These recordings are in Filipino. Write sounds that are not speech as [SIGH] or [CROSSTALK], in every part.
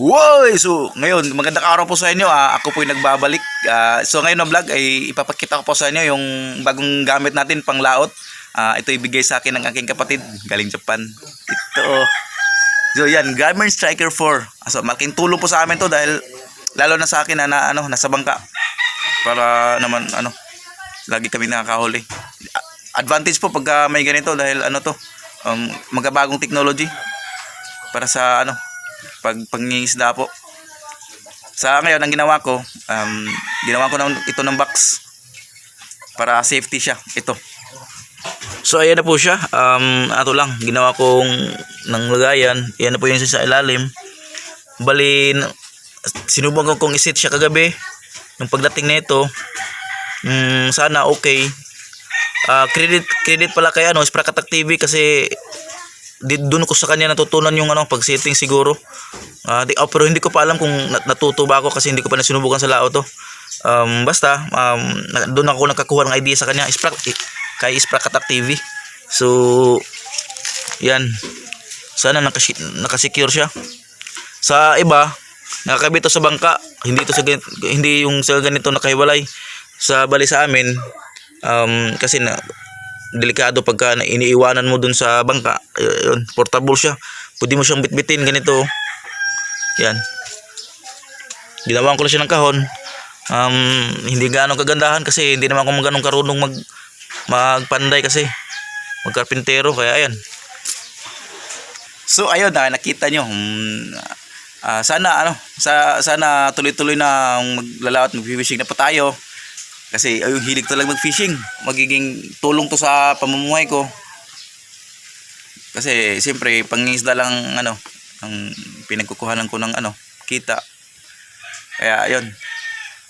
Woy! So, ngayon, magandang araw po sa inyo. ah. ako po yung nagbabalik. Ah, so, ngayon na vlog ay ipapakita ko po sa inyo yung bagong gamit natin pang laot. Ah, ito ibigay sa akin ng aking kapatid galing Japan. Ito. So, yan. Garmin Striker 4. Ah, So, malaking tulong po sa amin to dahil lalo na sa akin na, na ano, nasa bangka. Para naman, ano, lagi kami nakakahuli. A- Advantage po pagka may ganito dahil ano to, um, magabagong technology para sa ano, pag pangingisda po. Sa ngayon, ang ginawa ko, um, ginawa ko ng, ito ng box para safety siya. Ito. So, ayan na po siya. Um, ato lang, ginawa kong ng lagayan. Ayan na po yung sa ilalim. Bali, sinubukan ko kong isit siya kagabi. Yung pagdating nito, mm, sana okay. Ah, credit credit pala kay ano, Sprakatak TV kasi doon ko sa kanya natutunan yung ano pag setting siguro. Ah, di, oh, pero hindi ko pa alam kung nat- natuto ba ako kasi hindi ko pa nasinubukan sa lao to. Um, basta um, doon ako nakakuha ng idea sa kanya Sprak, eh, kay Sprakatak TV. So yan. Sana nakasi- nakasecure siya. Sa iba, nakakabit to sa bangka. Hindi to sa hindi yung sa ganito nakahiwalay. Sa bali sa amin, um, kasi na delikado pagka na iniiwanan mo dun sa bangka. Yun, portable siya. Pwede mo siyang bitbitin ganito. Yan. Ginawan ko lang siya ng kahon. Um, hindi gaano kagandahan kasi hindi naman ako ganong karunong mag magpanday kasi magkarpintero kaya ayan. So ayun na nakita nyo. Hmm, ah, sana ano, sa sana tuloy-tuloy na maglalawat mag-fishing na pa tayo. Kasi ayun hilig talaga mag-fishing. Magiging tulong to sa pamumuhay ko. Kasi siyempre pangingisda lang ano, ang pinagkukuhanan ko ng ano, kita. Kaya ayun.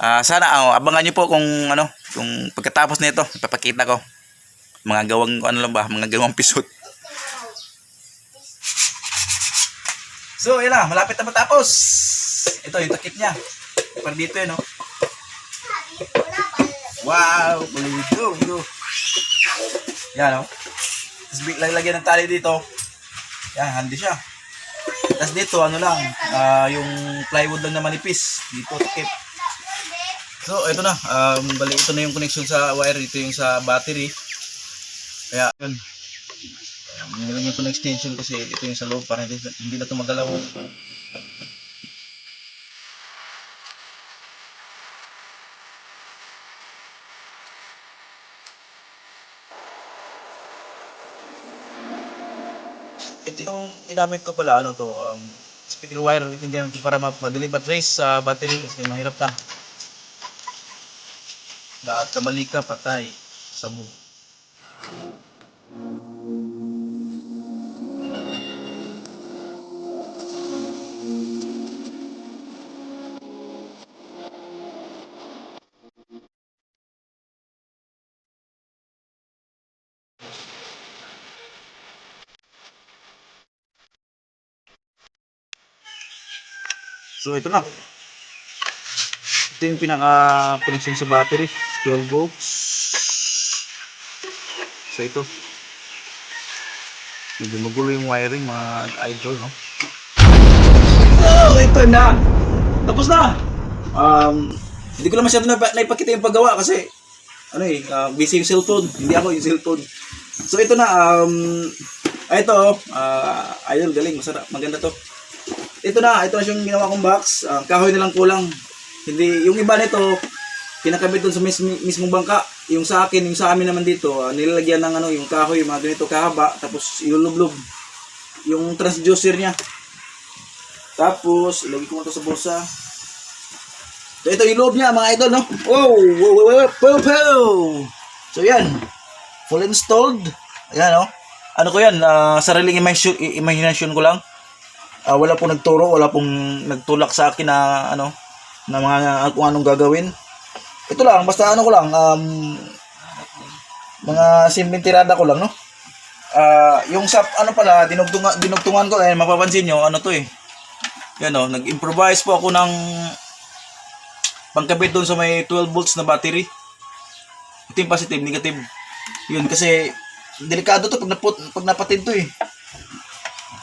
Ah, sana ah, abangan niyo po kung ano, kung pagkatapos nito, ipapakita ko mga gawang ano lang ba, mga gawang pisot. So, yun na, malapit na matapos. Ito yung takip niya. Para dito yun, no? Wow! Go, go. Yan, no? Tapos biglang lagyan ng tali dito. Yan, handy siya. Tapos dito, ano lang, ah, yung plywood lang na manipis. Dito, takip. So, ito na. Um, bali, ito na yung connection sa wire. Ito yung sa battery. Kaya, yun. Nilagyan ko ng extension kasi ito yung sa loob para hindi, hindi na ito Ito yung inamit ko pala, ano to, um, speaker wire, hindi naman para ma-deliver trace sa battery kasi mahirap ta. Lahat kamali ka, patay. Sabog. So ito na. Ito yung pinaka connection sa battery, 12 volts. So ito. Medyo magulo yung wiring mga idol, no? Oh, ito na. Tapos na. Um, hindi ko na masyado na naipakita yung paggawa kasi ano eh, uh, busy yung cellphone. Hindi ako yung cellphone. So ito na um ay, ito, uh, idol galing, masarap, maganda to ito na, ito na yung ginawa kong box. Ah, kahoy na lang kulang. Hindi, yung iba nito, kinakabit doon sa mis, mismong bangka. Yung sa akin, yung sa amin naman dito, ah, nilalagyan ng ano, yung kahoy, yung mga ganito kahaba, tapos ilulublob. Yung transducer niya. Tapos, ilagay ko ito sa bulsa. So, ito yung loob niya, mga idol, no? Wow! Wow! Wow! Wow! Pow! Pow! So, yan. Full installed. Ayan, no? Ano ko yan? ah, sariling imagination ko lang. Ah, wala pong nagturo, wala pong nagtulak sa akin na ano na mga kung anong gagawin. Ito lang, basta ano ko lang um mga simpleng tirada ko lang, no? Ah, yung sa ano pala, dinugtungan dinugtungan ko eh mapapansin nyo, ano to eh. Yan oh, nag-improvise po ako ng pangkabit doon sa may 12 volts na battery. Ito yung positive, negative. Yun kasi delikado to pag, naput, pag napatid to eh.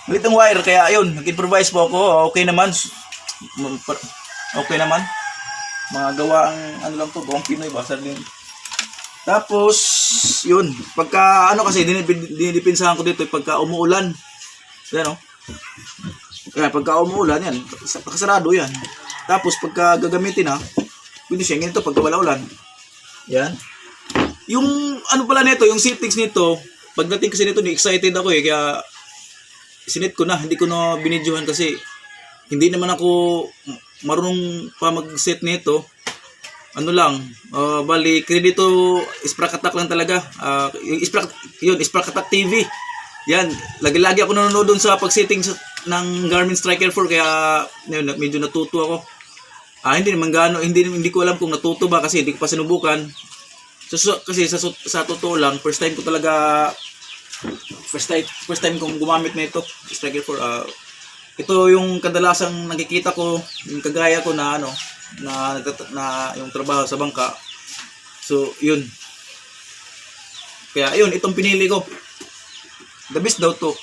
Maliit ang wire, kaya ayun, nag-improvise po ako. Okay naman. Okay naman. Mga gawa ang ano lang to, gawang Pinoy ba? Sardin. Tapos, yun. Pagka, ano kasi, dinipinsahan ko dito, pagka umuulan. Yan, oh. Kaya pagka umuulan, yan, sa- nakasarado yan. Tapos pagka gagamitin ha, pwede siya ganito pagka wala ulan. Yan. Yung ano pala nito, yung settings nito, pagdating kasi nito, excited ako eh, kaya sinit ko na, hindi ko na binidyohan kasi hindi naman ako marunong pa mag-set nito. Ano lang, uh, bali, kredito, isprakatak lang talaga. Ah, yung isprak, yun, isprakatak TV. Yan, lagi-lagi ako nanonood dun sa pag-setting ng Garmin Striker 4 kaya yun, medyo natuto ako. Ah, hindi naman gaano, hindi hindi ko alam kung natuto ba kasi hindi ko pa sinubukan. So, so- kasi sa sa totoo lang, first time ko talaga first time first time kong gumamit na ito, Striker 4. ah, ito yung kadalasang nakikita ko, yung kagaya ko na ano, na, na yung trabaho sa bangka. So, yun. Kaya yun, itong pinili ko. The best daw to.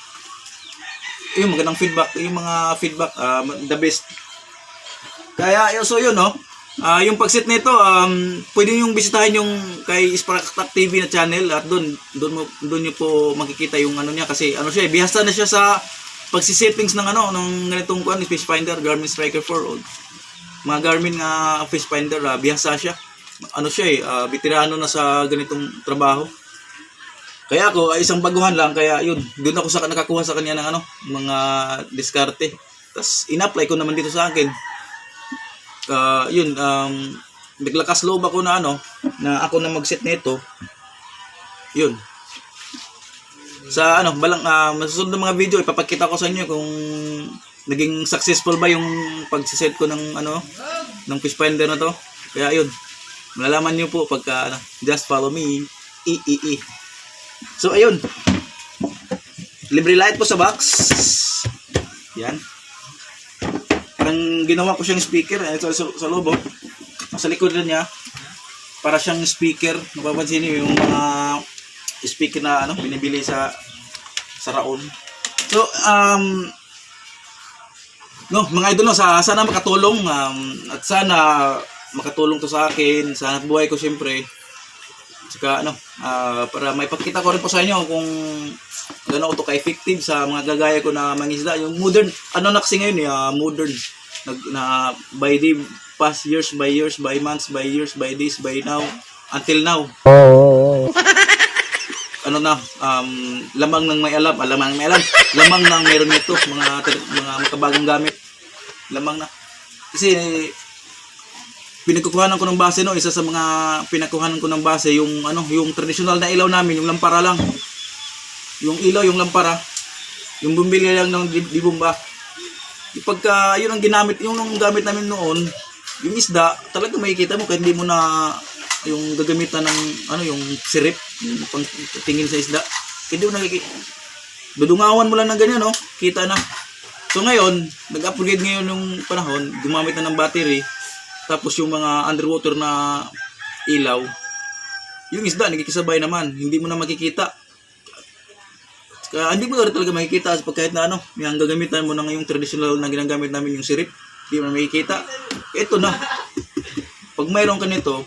Yung magandang feedback, yung mga feedback, ah, the best. Kaya, yun, so yun, no? Ah, yung pagset nito, um, pwede yung bisitahin yung kay Sparktak TV na channel at doon doon mo doon niyo po makikita yung ano niya kasi ano siya, eh, bihasa na siya sa pagsisettings ng ano ng ganitong kuan fish finder Garmin Striker 4 o mga Garmin nga fish finder ah, bihasa siya. Ano siya eh, ah, veterano na sa ganitong trabaho. Kaya ako ay isang baguhan lang kaya yun, doon ako sa nakakuha sa kanya ng ano, mga diskarte. Tapos in-apply ko naman dito sa akin. Ah, yun um naglakas loob ako na ano, na ako na mag-set nito. Yun. Sa ano, balang ah, masusunod na mga video ipapakita ko sa inyo kung naging successful ba yung pagsiset ko ng ano, ng fish finder na to. Kaya yun. Malalaman niyo po pagka ano, just follow me. I i i. So, ayun. Libre light po sa box. Yan. Parang ginawa ko siyang speaker. Eh, sa, sa, sa loob, oh. Sa likod na niya. Para siyang speaker. Mapapansin niyo yung mga speaker na ano, binibili sa sa Raon. So, um, no, mga idol, no, sa, sana makatulong. Um, at sana makatulong to sa akin. Sa buhay ko, syempre. Saka ano, ah, para may pakita ko rin po sa inyo kung gano'n ako to ka-effective sa mga gagaya ko na mangisda. Yung modern, ano na kasi ngayon eh, ah, modern. Nag, na by the past years, by years, by months, by years, by days, by now, until now. [LAUGHS] ano na, um, lamang ng may alam, ah, lamang ng may alam, lamang ng meron nito, mga, mga makabagong gamit. Lamang na. Kasi pinagkukuhanan ko ng base no isa sa mga pinagkuhanan ko ng base yung ano yung traditional na ilaw namin yung lampara lang. Yung ilaw yung lampara. Yung bumili lang ng di, di bomba pagka yun ang ginamit yung ang gamit namin noon yung isda talaga makikita mo kahit hindi mo na yung gagamitan ng ano yung sirip yung pang tingin sa isda. Hindi mo nakikita dudungawan mo lang ng ganyan no? Kita na. So ngayon nag-upgrade ngayon yung panahon gumamit na ng battery tapos yung mga underwater na ilaw, yung isda nagkikisabay naman, hindi mo na makikita. Kaya hindi mo na talaga makikita kahit na ano, yung gagamitan mo na yung traditional na ginagamit namin yung sirip, hindi mo na makikita. Ito na. Pag mayroon ka nito,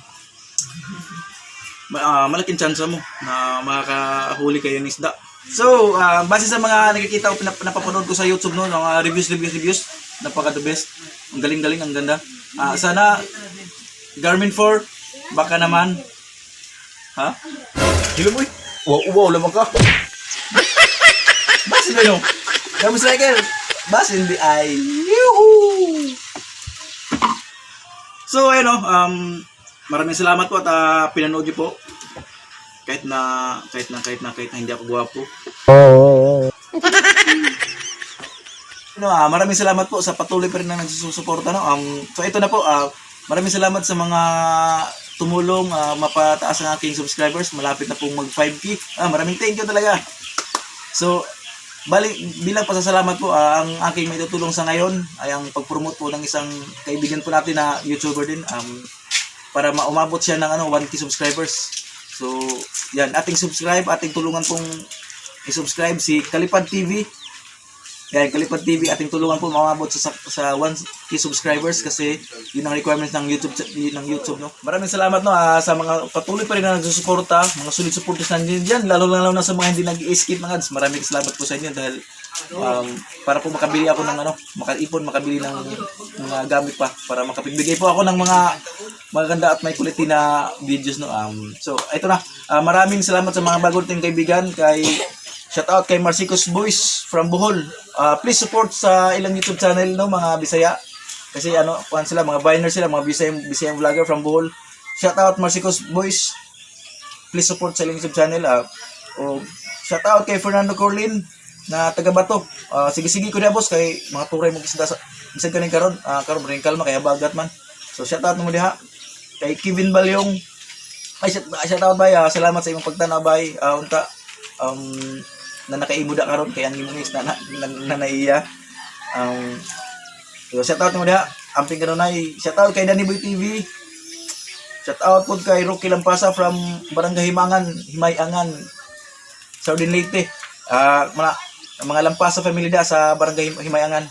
ah, malaking chance mo na makakahuli kayo ng isda. So, ah, base sa mga nakikita pinap- napapanood ko sa YouTube no, mga reviews, reviews, reviews, napaka the best. Ang galing-galing, ang ganda. Ah, sana Garmin 4, baka naman. Ha? Hilo mo. Wow, wow, lamang ka. Basin ba yun? Garmin Striker, basin di ay. Yuhu! So, ayun o, um, maraming salamat po at ah, pinanood niyo po. Kahit na, kahit na, kahit na, kahit na hindi ako gwapo. No, ah, maraming salamat po sa patuloy pa rin na nagsusuporta. No? Um, so ito na po, ah, maraming salamat sa mga tumulong ah, mapataas ang aking subscribers. Malapit na pong mag 5K. Ah, maraming thank you talaga. So, bali, bilang pasasalamat po, ah, ang aking may tutulong sa ngayon ay ang pag-promote po ng isang kaibigan po natin na YouTuber din um, para maumabot siya ng ano, 1K subscribers. So, yan, ating subscribe, ating tulungan pong i-subscribe si Kalipad TV Yan, Kalipad TV, ating tulungan po mamabot sa, sa 1k subscribers kasi yun ang requirements ng YouTube ng YouTube no. Maraming salamat no ah, sa mga patuloy pa rin na nagsusuporta, mga solid supporters nandiyan diyan, lalo lalo na sa mga hindi nag-skip mga ads. Maraming salamat po sa inyo dahil um, para po makabili ako ng ano, makaipon, makabili ng mga gamit pa para makapagbigay po ako ng mga maganda at may quality na videos no. Um, so ito na. Ah, maraming salamat sa mga bagong ting kaibigan kay Shout out kay Marcicos Boys from Bohol. Ah, please support sa ilang YouTube channel no mga Bisaya. Kasi ano, kuan sila mga biners sila, mga Bisaya Bisaya vlogger from Bohol. Shout out Marcicos Boys. Please support sa ilang YouTube channel. Ah, o shout out kay Fernando Corlin na taga Bato. Ah, sige sige ko na boss kay mga turay mo kisda sa bisag kaning karon. Ah, karon rin kalma kaya bagat man. So shout out mo diha kay Kevin Balyong. Ay shout, shout out bay. Ah, salamat sa imong pagtanaw bay. Ah, unta um na nakaimuda karon kay ang imong is na na, na. Um, shout out mo diha. Amping kanunay. Shout out kay Danny Boy TV. Shout out po kay Rocky Lampasa from Barangay Himangan, Himayangan, Southern Leyte. Ah, mga mga Lampasa family da sa Barangay Himayangan.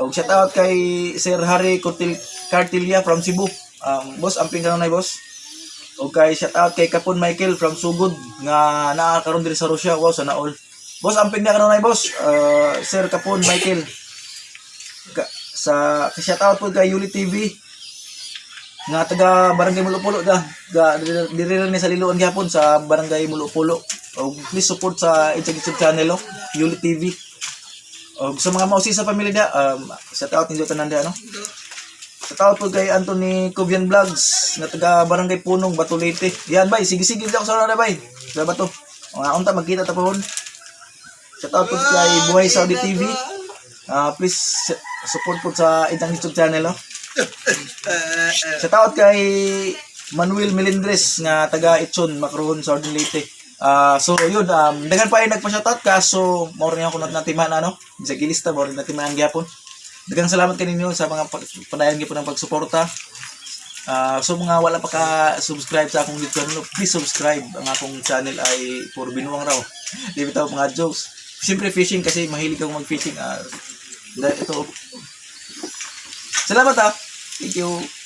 Og shout out kay Sir Harry Cortil Cartilia from Cebu. Um, boss, amping kanunay boss. O kay shout out kay Kapon Michael from Sugod nga nakakaroon diri sa Russia. Wow, sana all. Boss, amping na kanunay boss. Uh, Sir Kapon Michael. Ka, sa shout out po kay Yuli TV nga taga Barangay Mulupulo da. Ga diri rin ni sa Liloan gyapon sa Barangay Mulupulo. O please support sa inyong YouTube channel oh, Yuli TV. O sa mga mausi sa pamilya da, um, shout out ninyo tanan da no. Shout out po kay Anthony Covian Vlogs na taga Barangay Punong, Batulete. Yan bay, sige-sige lang sa na bay. Sa bato. Mga unta magkita ta pohon. Shout out po kay Buhay Saudi TV. Ah, please support po sa itang YouTube channel oh. Shout out kay Manuel Melendres nga taga Itson, Macron, Southern Leyte. Ah, so yun, um, daghan pa ay nagpa-shoutout kaso mo rin ako natiman ano, sa gilista rin natiman gyapon. Daghang salamat kaninyo sa mga padayon gyapon ng pagsuporta. Ah, so mga wala pa ka subscribe sa akong YouTube channel, please subscribe. Ang akong channel ay puro binuang raw. Di bitaw mga jokes. Siyempre fishing kasi mahilig akong mag-fishing. Ah, dahil ito. Salamat ha. Thank you.